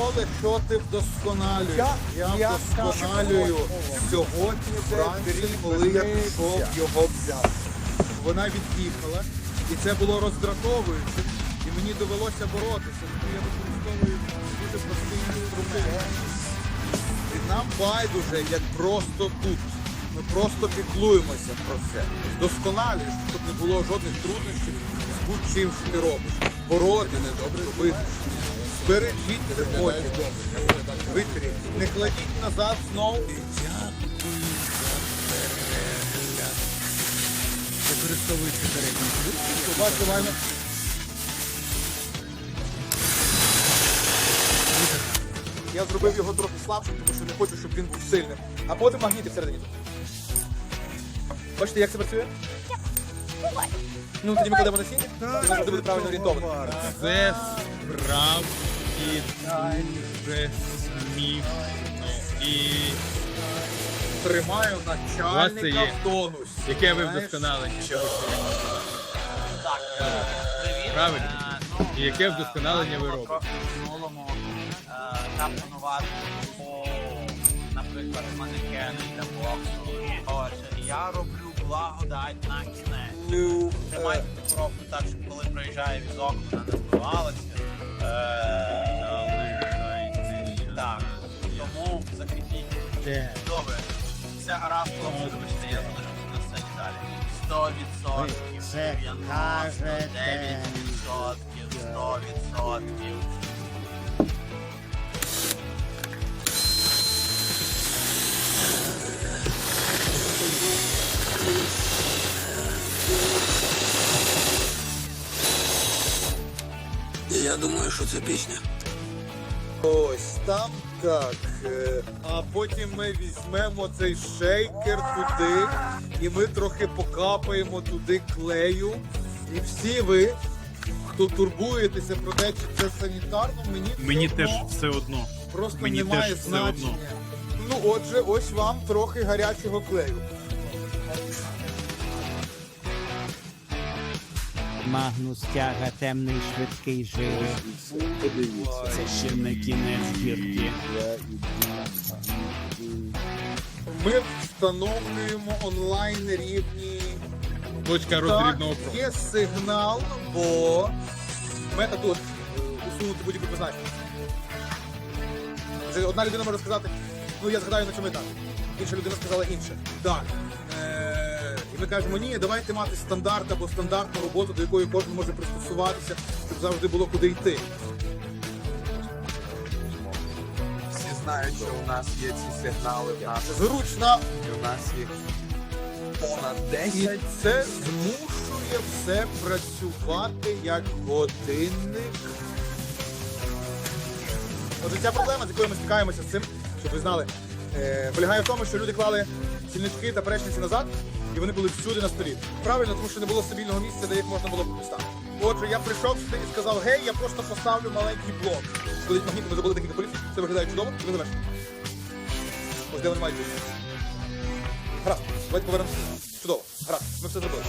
Оле, що ти вдосконалюєш? Я- я вдосконалюю сьогодні вранці, коли я пішов його взяти. Вона від'їхала, і це було роздратовуюче, і мені довелося боротися, тому я використовую дуже простий інструмент. І нам байдуже, як просто тут. Ми просто піклуємося про це. Досконалюєш, щоб не було жодних труднощів з будь-чим, що ти робиш. Бороти не добре робити. Збережіть це потім. Витріть. Не кладіть назад знову. Використовується передній. Бачите, маємо. Я зробив його трохи слабшим, тому що не хочу, щоб він був сильним. А потім магніти всередині. Бачите, як це працює? Ну, тоді ми кладемо насіння, і завжди буде правильно орієнтовано. Це справді дуже смішно. І Тримаю начальника в тонусі. яке ви вдосконалення? Так, е, привіт. Правильно. Е, І яке е, вдосконалення ви робите? в минулому е, запропонувати по, наприклад, манекени для боксу. Отже, я роблю благодать на кінець. Тримайте цю так, щоб коли проїжджає візок, вона не збивалася. Все гаразд, хлопці, вибачте, я залишу на сцені далі. 100%, це 99%, 100%. Я думаю, що це пісня. Ось там так. е, А потім ми візьмемо цей шейкер туди, і ми трохи покапаємо туди клею. І всі ви, хто турбуєтеся про те, чи це санітарно, мені, все Мені одно теж все одно. просто мені немає теж все значення. одно. Ну, отже, ось вам трохи гарячого клею. Магнус тяга, темний швидкий живий. Це ще не кінець гірки. Ми встановлюємо онлайн рівні Точка розрібного Так, є сигнал, бо мета тут усунути будь-яку. Вже Одна людина може сказати, ну я згадаю на чому етапі. Інша людина сказала інше. Так. І ми кажемо, ні, давайте мати стандарт або стандартну роботу, до якої кожен може пристосуватися, щоб завжди було куди йти. Всі знають, що у нас є ці сигнали, в нас, Це зручно. і у нас їх понад І 10. це змушує все працювати як годинник. Отже, ця проблема, з якою ми стикаємося з цим, щоб ви знали, е, полягає в тому, що люди клали сільнички та перечниці назад, і вони були всюди на столі. Правильно, тому що не було стабільного місця, де їх можна було поставити. Отже, я прийшов сюди і сказав, гей, я просто поставлю маленький блок. Коли магніт, ми забули декілька поліцій, це виглядає чудово, і ви завершите. Ось де вони мають бути. Гаразд, давайте повернемося. Чудово, гаразд, ми все зробили.